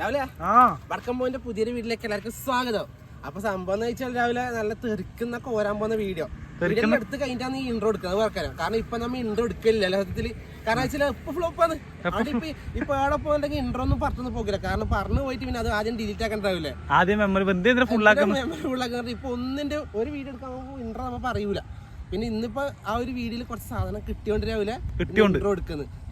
രാവിലെ? വടക്കം പോയിന്റെ പുതിയൊരു വീട്ടിലേക്ക് എല്ലാവർക്കും സ്വാഗതം. അപ്പൊ സംഭവം എന്ന് വെച്ചാൽ രാവിലെ നല്ല തെറിക്കുന്ന കോരാൻ പോകുന്ന വീഡിയോ. എടുത്ത് കഴിഞ്ഞാൽ ഈ ഇൻട്രോ എടുക്കുന്നത് വർക്കാരം കാരണം ഇപ്പൊ നമ്മ ഇൻട്രോ എടുക്കില്ല സത്യത്തിൽ കാരണം വെച്ചാൽ ഇപ്പൊ ഫ്ലോപ്പാണ് അവിടെ ഇപ്പൊ ഇപ്പൊ എവിടെ പോകണ്ടെങ്കിൽ ഇൻട്രോ ഒന്നും പറഞ്ഞു പോകില്ല. കാരണം പറഞ്ഞു പോയിട്ട് പിന്നെ അത് ആദ്യം ഡിലീറ്റ് ആക്കണ്ടാവില്ലേ ആദ്യം മെമ്മറി ഫുൾ ആക്കുന്നത് ഇപ്പൊ ഒന്നിന്റെ ഒരു വീഡിയോ എടുക്കാൻ ഇൻട്രോ നമ്മ പറയൂല. പിന്നെ ഇന്നിപ്പോ ആ ഒരു വീഡിയോയിൽ കുറച്ച് സാധനം കിട്ടിയോണ്ട്. രാവിലെ കിട്ടിയോണ്ട്.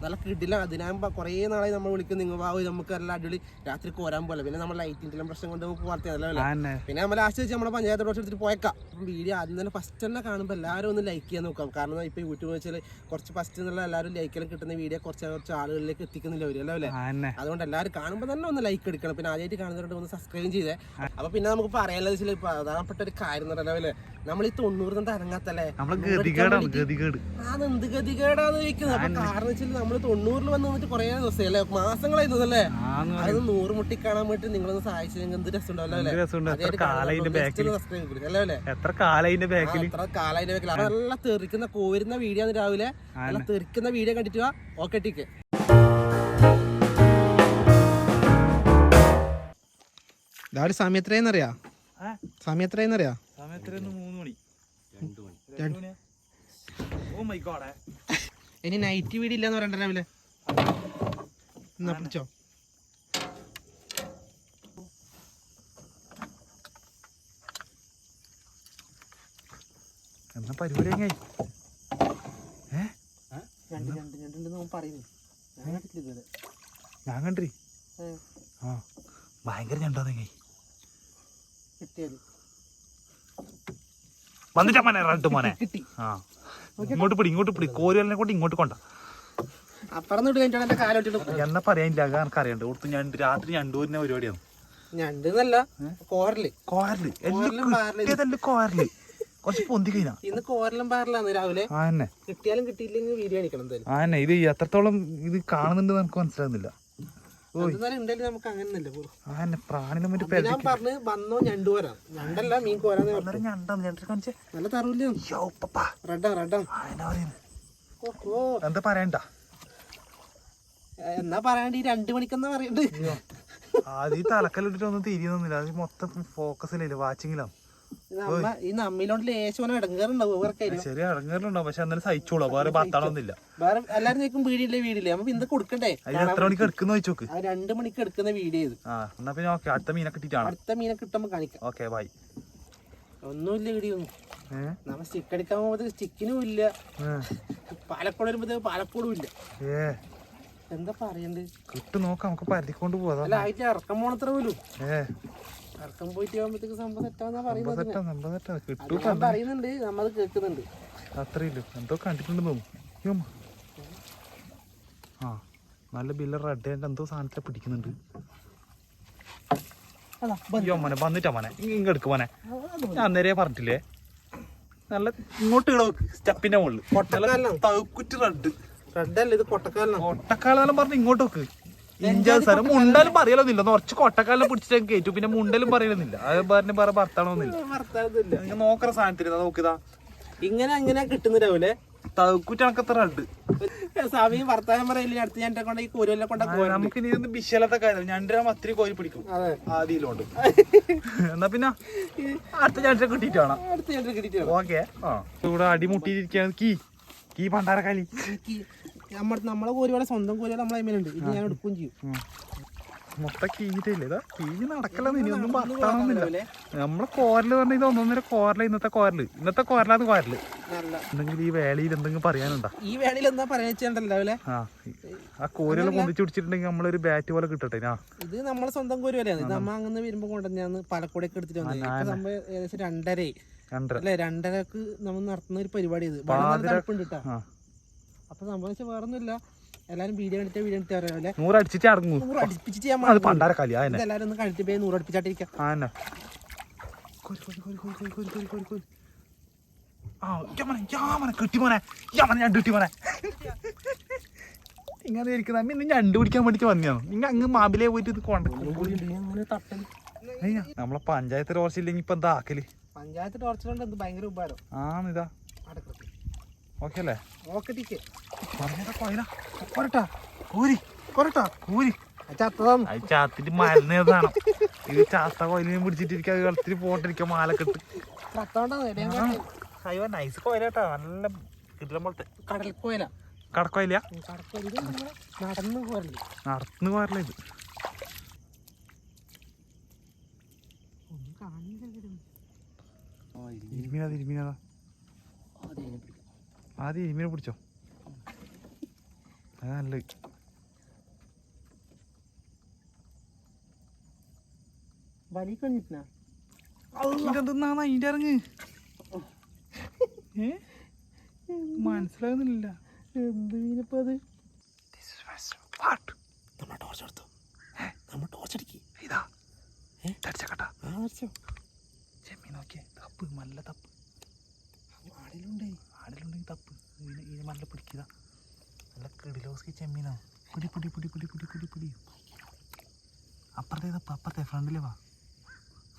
നല്ല കിടില. അതിനാകുമ്പോ കുറേ നാളായി നമ്മൾ വിളിക്കുന്നു. നിങ്ങൾ വാവ് നമുക്ക് നല്ല അടിപൊളി രാത്രി കോരാൻ പോലെ. പിന്നെ നമ്മൾ ലൈറ്റിന്റെ പ്രശ്നം കൊണ്ട് നമുക്ക് വളർത്തിയതല്ലോ അല്ലേ? പിന്നെ നമ്മൾ ലാസ്റ്റ് വെച്ച് നമ്മുടെ പഞ്ചായത്ത് ഡോക്ടർ എടുത്തിട്ട് പോയേക്കാം. അപ്പം വീഡിയോ ആദ്യം തന്നെ ഫസ്റ്റ് തന്നെ കാണുമ്പോൾ എല്ലാവരും ഒന്ന് ലൈക്ക് ചെയ്യാൻ നോക്കാം. കാരണം ഇപ്പൊ യൂട്യൂബ് വെച്ചാൽ കുറച്ച് ഫസ്റ്റ് എന്നുള്ള എല്ലാവരും ലൈക്കെല്ലാം കിട്ടുന്ന വീഡിയോ കുറച്ച് കുറച്ച് ആളുകളിലേക്ക് എത്തിക്കുന്നില്ല അവർ അല്ലേ അതുകൊണ്ട് എല്ലാവരും കാണുമ്പോൾ തന്നെ ഒന്ന് ലൈക്ക് എടുക്കണം. പിന്നെ ആദ്യമായിട്ട് കാണുന്നവരോട് ഒന്ന് സബ്സ്ക്രൈബ് ചെയ്തേ. അപ്പൊ പിന്നെ നമുക്ക് പറയാനുള്ളത് പ്രധാനപ്പെട്ട ഒരു കാര്യം എന്ന് പറഞ്ഞാൽ നമ്മൾ ഈ തൊണ്ണൂറ് തൊണ്ട് ഇറങ്ങാത്തല്ലേ? നമ്മളെ ഗതികേടാണ് ഗതികേട്. അത് എന്ത് ഗതികേടാന്ന് ചോദിക്കുന്നത് അപ്പൊ കാരണം വെച്ചാൽ നമ്മൾ തൊണ്ണൂറിൽ വന്ന് നിന്നിട്ട് കുറേ ദിവസം അല്ലേ? മാസങ്ങളായിരുന്നല്ലേ ആന്ന് അത് നൂറ് മുട്ടി കാണാൻ വേണ്ടി നിങ്ങളൊന്ന് സഹായിച്ചെങ്കിൽ എന്ത് രസം എന്ത് രസമുണ്ട്? എത്ര കാലയിന്റെ ബാക്കിൽ നല്ല തെറിക്കുന്ന കോരുന്ന വീഡിയോ ആണ് രാവിലെ. നല്ല തെറിക്കുന്ന വീഡിയോ കണ്ടിട്ട് ഓക്കെ ടിക്ക് സമയത്രയെന്നറിയാ സമയം എത്രയെന്നറിയാ ഓ മൈ ഗോഡ് ഇനി നൈറ്റ് വീടില്ല എന്ന് പറയണ്ട രാവിലെ. എന്നാ പിടിച്ചോ. എന്നാ പരിപാടി എങ്ങനെ ഞാൻ കണ്ടി ആ ഭയങ്കര ഞണ്ടാന്നെങ്കിൽ കിട്ടിയത്. വന്നിട്ടാ മോനെ. റണ്ട് മോനെ ആ. ഇങ്ങോട്ട് പിടി ഇങ്ങോട്ട് പിടി. കോരുവലിനെ കൊണ്ട് ഇങ്ങോട്ട് കൊണ്ട. എന്നാ പറയാനില്ല കാരണം അറിയണ്ട. കൊടുത്ത് ഞാൻ രാത്രി ഞണ്ടൂരിനെ പരിപാടിയാണ്. ഞണ്ടെന്നല്ല കോരൽ കോരൽ. കോരലും. എല്ലാം കോരൽ കുറച്ച് പൊന്തി കഴിഞ്ഞാ. ഇന്ന് കോരലും പാറലാന്ന് രാവിലെ. ആ തന്നെ കിട്ടിയാലും കിട്ടിയില്ലെങ്കിൽ വീഡിയോ അടിക്കണം എന്തായാലും. ആ തന്നെ ഇത് എത്രത്തോളം ഇത് കാണുന്നുണ്ട് നമുക്ക് മനസ്സിലാകുന്നില്ല. ഞാൻ പറഞ്ഞ് വന്നോ ഞണ്ടു വരാം. ഞണ്ടല്ല മീൻ കോരാന്ന് പറഞ്ഞു. അന്നേരം ഞണ്ടാന്ന് ഞണ്ടിട്ട് കാണിച്ചേ. നല്ല തറവില്ല യോ പപ്പാ റെഡാ റെഡാ. ആ എന്നാ പറയുന്നു? ഓഹോ എന്താ പറയണ്ട? എന്നാ പറയാണ്ട് ഈ രണ്ടു മണിക്കെന്നാ പറയണ്ട്? ആദ്യം തലക്കല്ലിട്ടിട്ട് ഒന്നും തിരിയുന്നില്ല അത് മൊത്തം ഫോക്കസിലല്ലേ വാച്ചിങ്ങിലാണ് ഈ നമ്മിലോണ്ട് ഇടങ്ങാറുണ്ടാവും ശരി പക്ഷെ അന്നേരം സഹിച്ചോളൂ വേറെ ഭർത്താവൊന്നുമില്ല വേറെ എല്ലാരും ചോദിക്കും വീടില്ലേ വീടില്ലേ? അപ്പൊ ഇന്ന് കൊടുക്കണ്ടേ? അതിന് എത്ര മണിക്ക് എടുക്കുന്ന ചോദിച്ചോക്ക്. ആ രണ്ടു മണിക്ക് എടുക്കുന്ന വീഡിയോ ഇത് ആ എന്നാ പിന്നെ ഓക്കെ അടുത്ത മീനെ അടുത്ത മീനെ കിട്ടുമ്പോ കാണിക്കാം. Okay bye. ഒന്നുമില്ല ഇടിയൊന്നും നമ്മ സ്റ്റിക്ക് അടിക്കാൻ പോകുമ്പോ സ്റ്റിക്കിനും ഇല്ല. പാലക്കോട് പാലക്കോടും ഇല്ല. എന്താ പറയണ്ട്? കിട്ടു നോക്കാം നമുക്ക് പരത്തിക്കൊണ്ട് പോവാ അല്ല ആയിട്ട് ഇറക്കം പോണത്ര പോലും. ഇറക്കം പോയിട്ട് ആകുമ്പോഴത്തേക്ക് സംഭവം തെറ്റാന്നാ സംഭവം പറയുന്നത് തെറ്റാ സംഭവം തെറ്റാ. അത് കിട്ടു ഞാൻ പറയുന്നുണ്ട് നമ്മൾ കേൾക്കുന്നുണ്ട്. അത്രയില്ല എന്തോ കണ്ടിട്ടുണ്ടെന്ന് തോന്നുന്നു. ആ നല്ല ബില്ല റെഡ് ആയിട്ട് എന്തോ സാധനത്തിലെ പിടിക്കുന്നുണ്ട്. അതാ, അയ്യോ മോനെ വന്നിട്ടാ മോനെ. ഇങ്ങ എടുക്ക് മോനെ. ഞാൻ നേരെ പറഞ്ഞിട്ടില്ലേ? നല്ല ഇങ്ങോട്ട് ഇളവക്ക് സ്റ്റെപ്പിന്റെ മുകളിൽ കൊട്ടക്കാലം റെഡ് റെഡ് അല്ല ഇത് കൊട്ടക്കാലം കൊട്ടക്കാലെല്ലാം പറഞ്ഞ് ഇങ്ങോട്ട് വെക്ക് ഇഞ്ചാ സ്ഥലം മുണ്ടലും പറയലൊന്നുമില്ല. കുറച്ച് കൊട്ടക്കാലം പിടിച്ചിട്ട് കയറ്റു പിന്നെ മുണ്ടലും പറയലൊന്നുമില്ല. അത് പറഞ്ഞ് വേറെ ഭർത്താണോന്നില്ല നോക്കണ സാധനത്തിന് നോക്കിതാ ഇങ്ങനെ അങ്ങനെ കിട്ടുന്ന രാവിലെ തകുറ്റ് കണക്കത്തെ റെഡ് സമയം വർത്താനം പറയില്ല? അടുത്ത് ഞാൻ കൊണ്ട് ഈ കൂരല്ല കൊണ്ട നമുക്ക് ഇനി ഇതൊന്ന് വിശാലത്തെ കാര്യം. ഞണ്ടിരാ അത്തിരി കോരി പിടിക്കും. അതെ. ആദ്യയിലോണ്ട് എന്നാ പിന്നെ അടുത്ത ഞണ്ടിനെ കിട്ടിയിട്ടാണ് അടുത്ത ഓക്കെ. ഇവിടെ അടിമുട്ടിയിരിക്കുകയാണ്. കീ. കീ പണ്ടാരക്കാലി. നമ്മൾ നമ്മളെ കോരിയുടെ സ്വന്തം കോരിയുടെ നമ്മളെ മേലുണ്ട് ഇത് ഞാൻ എടുക്കുകയും ചെയ്യും. മൊത്തം കീഞ്ഞിട്ടില്ല ഇതാ നടക്കലെന്ന് ഇനി ഒന്നും ഭർത്താവൊന്നുമില്ല നമ്മളെ കോരൽ പറഞ്ഞ ഇത് ഒന്നൊന്നര കോരല ഇന്നത്തെ കോരൽ. ഇന്നത്തെ കോരലാണ് കോരൽ. എന്തെങ്കിലും ഈ വേളയിൽ എന്തെങ്കിലും പറയാനുണ്ടോ? ഈ വേളയിൽ എന്താ പറയാണ്ടല്ലേ ആ കോരൽ പൊന്തിച്ചു പിടിച്ചിട്ടുണ്ടെങ്കിൽ നമ്മളൊരു ബാറ്റ് പോലെ കിട്ടട്ടെ ആ. ഇത് നമ്മളെ സ്വന്തം കോരുവല്ലേ നമ്മ അങ്ങനെ വരുമ്പോ കൊണ്ടുവന്നാന്ന് പാലക്കോടേക്ക് എടുത്തിട്ട് വന്നത്. ഏകദേശം രണ്ടര രണ്ടര. അല്ലെ? രണ്ടരക്ക് നമ്മൾ നടത്തുന്ന ഒരു പരിപാടി ഇത്. വളരെ തണുപ്പുണ്ട് കേട്ടോ അപ്പൊ സംഭവിച്ച വേറൊന്നുമില്ല. എല്ലാരും വീഡിയോ എടുത്ത് വീഡിയോ എടുത്ത് അറിയാമല്ലേ നൂറടിച്ചിട്ട് നൂറ് അടിപ്പിച്ചിട്ട് ചെയ്യാൻ പണ്ടാര കളി അതന്നെ എല്ലാരും ഒന്ന് കഴുത്തി പോയി നൂറ് അടുപ്പിച്ചാട്ടിരിക്കാം ഇങ്ങനെ ഇരിക്കുന്ന അമ്മ പിടിക്കാൻ വേണ്ടിട്ട് വന്നു നിങ്ങ അങ്ങ് മാബിലേ പോയിട്ട് ഇത് കൊണ്ടു നമ്മളെ പഞ്ചായത്ത് ടോർച്ചില്ലെങ്കിൽ ഇപ്പൊ എന്താ ആക്കൽ? പഞ്ചായത്ത് ടോർച്ചിലുണ്ട് ഭയങ്കര ഉപകാരം? ആണിതാ ഓക്കെ അല്ലേ ഓക്കെ ടീക്ക് കൊരട്ടാ. കൂരി കൊരട്ടാ. കൂരി അത് ചാത്തിട്ട് മരുന്ന് സാധനം ഇത് ചാത്ത കോയിലിനെ പിടിച്ചിട്ടിരിക്കുക കളത്തിൽ പോട്ടിരിക്കുക മാലക്കെട്ട് അയ്യോ നൈസ് കോയിലാട്ടാ. നല്ല കിട്ടില്ല പോലത്തെ. കടൽ കോയില. കടക്കോയില്ല കടക്കോയിൽ നടന്നു പോരല്ലേ നടന്നു പോരല ഇത്. ഇരുമിനാ ഇരുമിനാ ആദ്യം ഇരുമീനെ പിടിച്ചോ. അത് നല്ലത്. ഇറങ്ങ്. ഏ? മനസ്സിലാകുന്നില്ല എന്ത് മീനിപ്പോ അത്? നമ്മൾ ടോർച്ച് എടുത്തു? നമ്മൾ ടോർച്ച് അടിക്കി. ഇതാ. തടിച്ചക്കട്ടാ ചെമ്മീൻ നോക്കിയേ. തപ്പ് നല്ല തപ്പ്. ആടിലുണ്ടേ ആടിലുണ്ടെങ്കിൽ തപ്പ്. ഇതിന് ഇതിന് നല്ല പിടിക്കുക. നല്ല കിടിലോസ്കി ചെമ്മീനാ. പിടി പിടി പിടി പിടി പിടി പിടി പിടി. അപ്പുറത്തെ തപ്പ് അപ്പുറത്തെ. ഫ്രണ്ടിലെ വാ.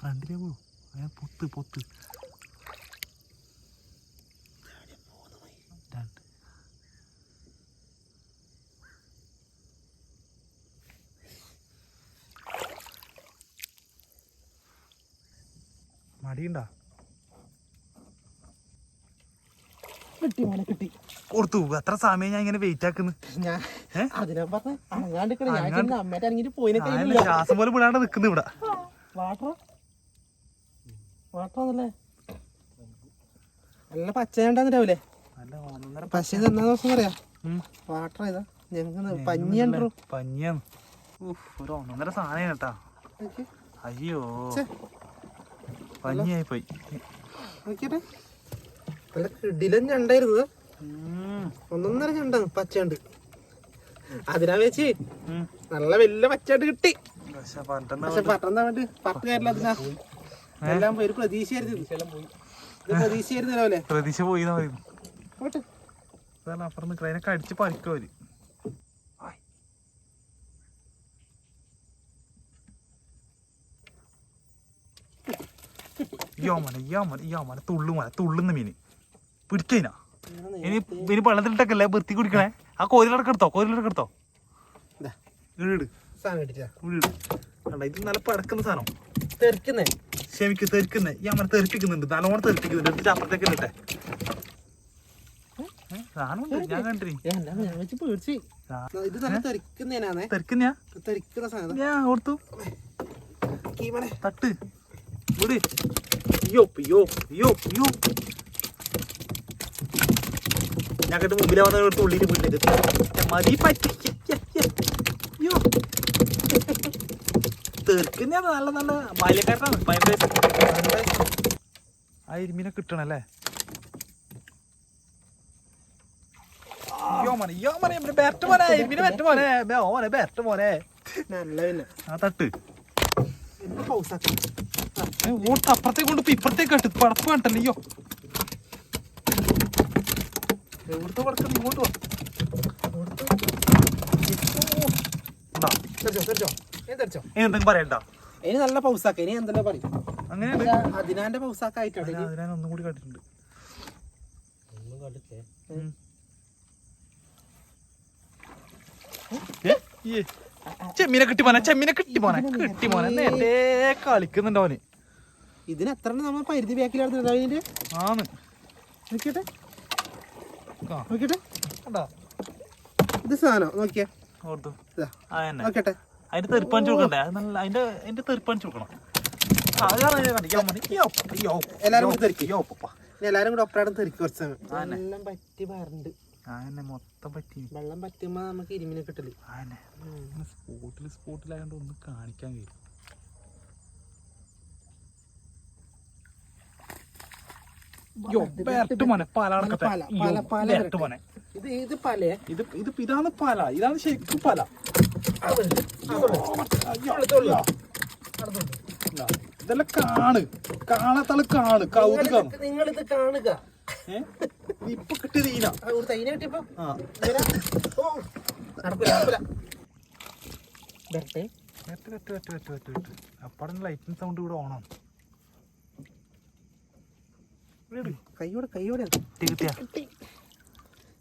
ഫ്രണ്ടിലെ പോ അങ്ങനെ പൊത്ത് പൊത്ത്. മടിയുണ്ടാ? കിട്ടി മോനെ കിട്ടി. കൊടുത്തു. അത്ര സമയം ഞാൻ ഇങ്ങനെ വെയിറ്റ് ആക്കുന്നു. ഞാൻ അതിനാ പറഞ്ഞ അങ്ങാണ്ട് ഞാൻ അമ്മേന്റെ ഇറങ്ങിട്ട് പോയിനെ ശ്വാസം പോലെ വിടാണ്ട് നിക്കുന്നു ഇവിടെ. വാട്ടർ വാട്ടറല്ലേ നല്ല പച്ചയുണ്ടാന്ന് രാവിലെ പശ എന്നാ ദിവസം പറയാ വാട്ടർ ഇതാ ഞങ്ങൾ പഞ്ഞിയുണ്ടോ പഞ്ഞിയാണ്. ഒരു ഒന്നൊന്നര സാധനം കേട്ടാ. അയ്യോ. പഞ്ഞിയായി പോയി. നോക്കിട്ടെ നല്ല കിടിലൻ ഞണ്ടായിരുന്നു. ഒന്നൊന്നര ഞണ്ടാണ് പച്ചണ്ട് അതിനാ വെച്ച് നല്ല വലിയ പച്ചണ്ട് കിട്ടി. പക്ഷെ പണ്ടെന്നാ പക്ഷെ പട്ടം വേണ്ടി പത്ത് കാര്യമില്ല അതിനാ. എല്ലാം ഒരു പ്രതീക്ഷയായിരുന്നു. ഇത്. ഇത് പ്രതീക്ഷയായിരുന്നു രാവിലെ പ്രതീക്ഷ പോയി അപ്പുറം അടിച്ച് പറിക്കും അവർ. യോമന യോമന മോനെ യ്യോ മോനെ യ്യോ മോനെ തുള്ളു മോനെ തുള്ളുന്ന മീന്. പിടിക്കതിനാ ഇനി ഇനി വെള്ളത്തിലിട്ടൊക്കെ വൃത്തി കുടിക്കണേ? ആ കോരിലടക്കം എടുത്തോ? കോരിലടക്കം എടുത്തോ? ഇതാ. നല്ല പടക്കുന്ന സാധനം. തെറിക്കുന്നേ. ക്ഷമിക്ക് തെറിക്കുന്നേ. ഈ അമ്മ തെറിപ്പിക്കുന്നുണ്ട്. നല്ലോണം തെറിപ്പിക്കുന്നുണ്ട്. എന്നിട്ട് അപ്പുറത്തേക്ക് ഇട്ടെ തട്ട്. വിട് യോ യോ യോ യോ കേട്ട് മുമ്പിലെ വന്ന തുള്ളിന് വീട്ടിൽ മതി പറ്റി യോ തെറിക്കുന്ന നല്ല നല്ല ബാല്യക്കാരനാണ്. ഭയങ്കര ആ ഇരുമിനെ കിട്ടണല്ലേ? യോ മോനെ ഇപ്പുറത്തേക്ക് മോനെ ബാറ്റ് എവിടുത്തെ പടക്കം ഇങ്ങോട്ട് വാ. എന്തെങ്കിലും പറയണ്ട. ഇനി നല്ല പൗസാക്ക ഇനി എന്തെല്ലാം പറയും. അങ്ങനെ അതിനാന്റെ ഒന്നും കൂടി കണ്ടിട്ടുണ്ട് ചെമ്മീനെ കിട്ടി മോനെ ചെമ്മീനെ കിട്ടി മോനെ കിട്ടി. പോനെ നേരെ കളിക്കുന്നുണ്ട് അവന്. ഇതിന് എത്ര നമ്മൾ പരിധി ബാക്കിലാണ് ആണ്. നോക്കിട്ടെ കണ്ടോ? ഇത് സാധനം നോക്കിയേ. ഓർത്തു. നോക്കട്ടെ. അതിന്റെ തെറിപ്പണിച്ച് കൊടുക്കണ്ടേ അത് നല്ല അതിന്റെ അതിന്റെ യോ, യോ, എല്ലാരും കൂടി ഒപ്പരാടും തെറിക്ക് കുറച്ച് വെള്ളം പറ്റി വരണ്ട്. മൊത്തം പറ്റി. വെള്ളം പറ്റുമ്പോ നമുക്ക് ഇരുമിനെ കിട്ടൽ. സ്പോട്ടിൽ സ്പോട്ടിലായതുകൊണ്ട് ഒന്ന് കാണിക്കാൻ കഴിയും യോ ബേർട്ട് മോനെ പാല നടക്കട്ടെ. പാല, യോ, പാല, പാല ബേർട്ട് വരട്ടെ. മോനെ ഇത് ഇത് പലേ ഇത് ഇത് ഇതാണ് പല ഇതാണ് ശരിക്കും പല. ഇതാ, ഇതെല്ലാം കാണ്. കാണാത്തൾ കാണ് കൗതുകം. നിങ്ങൾ ഇത് കാണുക. ഇപ്പൊ കിട്ടിയത് ഈന. തൈന കിട്ടിയപ്പോ അപ്പാടെ ലൈറ്റിംഗ് സൗണ്ട് ഇവിടെ ഓണാണ് കൈയോടെ കൈയോടെ കിട്ടി കിട്ടിയാ?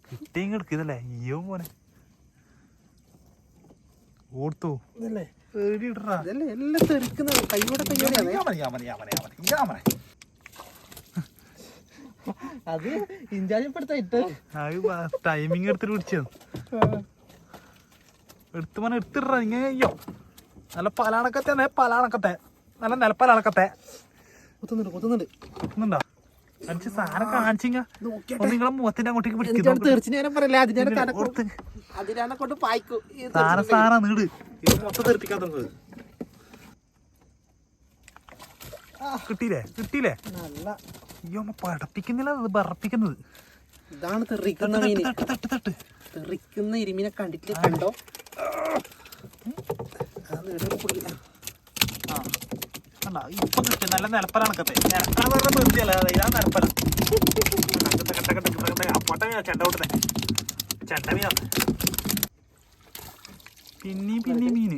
കിട്ടിയും കിടക്കിതല്ലേ അയ്യോ മോനെ. ഓർത്തു ഇതല്ലേ? ഇതല്ലേ? എല്ലാം തെറിക്കുന്നത്. കൈയോടെ കൈയോടെ അത് ടൈമിങ് എടുത്തിട്ട് പിടിച്ചത് എടുത്ത് മോനെ എടുത്തിടറാ ഇങ്ങനെ. അയ്യോ. നല്ല പലാണക്കത്തെ പലാണക്കത്തെ. നല്ല നിലപ്പലാണക്കത്തെ. കുത്തുന്നുണ്ട് കുത്തുന്നുണ്ട്. ഒന്നുണ്ടോ അടിച്ച് സാധനം കാണിച്ചിങ്ങ. നിങ്ങളെ മുഖത്തിന്റെ അങ്ങോട്ടേക്ക് പറയില്ല? അതിനെ കൊണ്ട് പായിക്കും. ഈ സാധനം സാധനം നീട് ഇത് മൊത്തം തെറിപ്പിക്കാൻ തുടങ്ങുന്നത് കിട്ടിയില്ലേ? കിട്ടിയില്ലേ? നല്ല. അയ്യോ പടപ്പിക്കുന്നില്ല അത് ഇതാണ് തെറിക്കുന്ന തട്ട് തെറിക്കുന്ന ഇരുമീനെ കണ്ടിട്ടില്ല കണ്ടോ? അത് കണ്ടോ ഇപ്പൊ കിട്ടി നല്ല നിലപ്പലാണക്കത്തെ നിലപ്പല പറഞ്ഞ വെറുതെയല്ല ഇതാ നിലപ്പല അപ്പോട്ടെ ചെണ്ട വിട്ടേ ചെണ്ട മീനാണ് പിന്നെയും പിന്നെയും മീന്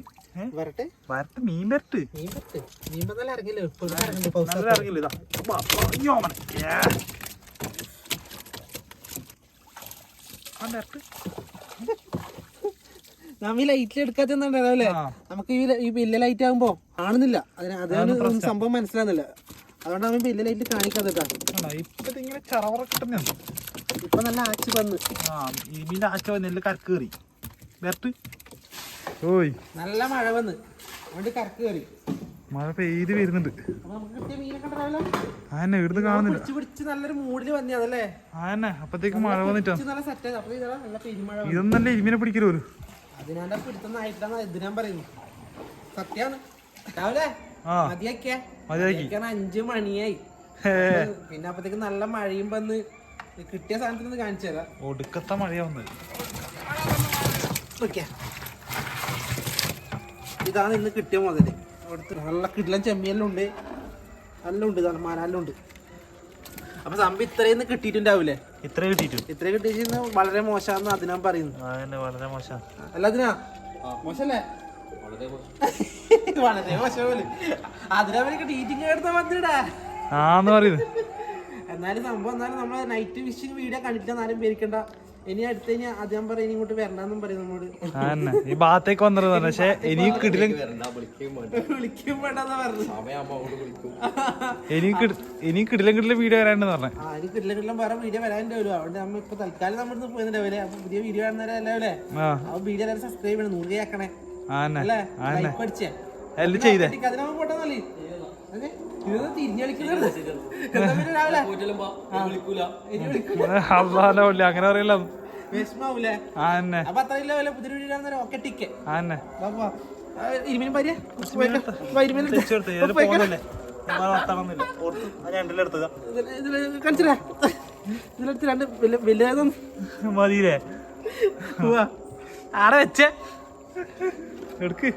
വരട്ടെ. വരട്ട് മീൻ വരട്ട്. മീൻ പത്തല്ല ഇറങ്ങില്ല. നല്ല ഇറങ്ങില്ല? ഇതാ. വാ, വാ, അയ്യോ മോനെ. ഏ. ആ വരട്ട്. നാം ഈ ലൈറ്റിൽ എടുക്കാത്തല്ലേ. നമുക്ക് ഈ വലിയ ലൈറ്റ് ആകുമ്പോ കാണുന്നില്ല. അതിന് അതാണ് സംഭവം മനസ്സിലാകുന്നില്ല അതുകൊണ്ട് അവൻ വലിയ ലൈറ്റ് കാണിക്കാതെ ഇപ്പൊ നല്ല ആച്ച് വന്ന്. മീന്റെ ആച്ച നെല്ല് കരക്ക് കയറി. നല്ല മഴ വന്ന്. അതുകൊണ്ട് കറക്ക് കയറി. മഴ പെയ്ത് വരുന്നുണ്ട്. ആന്നെ ഇവിടുന്ന് കാണുന്നില്ല. നല്ലൊരു മൂഡിൽ വന്നതല്ലേ ആന്നെ അപ്പത്തേക്ക് മഴ വന്നിട്ടാ. വന്നു. ഇതൊന്നല്ല ഇരുമിനെ പിടിക്കലോ ഒരു പിടുത്തം ആയിട്ടാണ് എതിരാൻ പറയുന്നു. സത്യാണ്. രാവിലെ മതിയാക്കിയ? മതിയാക്കി. അഞ്ചു മണിയായി. പിന്നെ അപ്പത്തേക്ക് നല്ല മഴയും വന്ന് കിട്ടിയ സാധനത്തിൽ നിന്ന് കാണിച്ചു തരാം. ഒടുക്കത്തെ മഴ വന്നു ഓക്കെ ഇതാണ് ഇന്ന് കിട്ടിയ മുതൽ. അവിടുത്തെ നല്ല കിടിലൻ ചെമ്മിയെല്ലാം ഉണ്ട്. നല്ല ഉണ്ട് മരാലും ഉണ്ട്. അപ്പൊ സംഭവം ഇത്രയും കിട്ടിയിട്ടുണ്ടാവൂലേ? ഇത്ര കിട്ടിയിട്ടു. ഇത്ര കിട്ടിയിട്ട് വളരെ മോശാന്ന് അതിനാ പറയുന്നു അതന്നെ വളരെ മോശം. അല്ല അതിനാ? മോശല്ലേ വളരെ മോശം. പോലെ. അതിനവർക്ക് ടീച്ചിങ് എടുത്ത വന്നിടാ. ആന്ന് പറയുന്നത്. എന്നാലും സംഭവം എന്നാലും നമ്മൾ നൈറ്റ് വിഷിങ് വീഡിയോ കണ്ടിട്ട് എന്നാലും പേരിക്കണ്ട ഇനി അടുത്ത അത് ഞാൻ പറയും ഇനി ഇങ്ങോട്ട് വരണ്ടെന്നും പറയും നമ്മോട് അതന്നെ. ഈ ഭാഗത്തേക്ക് വന്നത് പക്ഷെ ഇനിയും കിട്ടില്ല വിളിക്കും വേണ്ടെന്ന് പറഞ്ഞു ഇനിയും കിടി കിട്ടില്ല കിടിലൻ വീഡിയോ വരാണ്ടെന്ന് പറഞ്ഞു. ആ ഇനി കിട്ടില്ല കിട്ടില്ല വേറെ വീഡിയോ വരാനുണ്ടാവില്ല അതുകൊണ്ട് നമ്മൾ ഇപ്പൊ തൽക്കാലം നമ്മുടെ പോയിട്ടുണ്ടാവില്ലേ അപ്പൊ പുതിയ വീഡിയോ കാണുന്നവരല്ലേ ആ. ആ വീഡിയോ എല്ലാവരും സബ്സ്ക്രൈബ് ചെയ്യണം. നൂറ് കേക്കണേ ആന്നെ അല്ലേ? ആന്നെ ലൈക്ക് അടിച്ചേ. എല്ലാം ചെയ്തേ. അതിനാ പോട്ടെന്നല്ലേ അതെ അങ്ങനെ പറയില്ല. വിഷമാവൂലേ? അപ്പൊ ഇരുമിനും ഭാര്യ കാണിച്ചില്ലേ ഇതിലെടുത്ത് രണ്ട് മതിയില്ലേ? ആടെ വെച്ചേ. എടുക്ക്.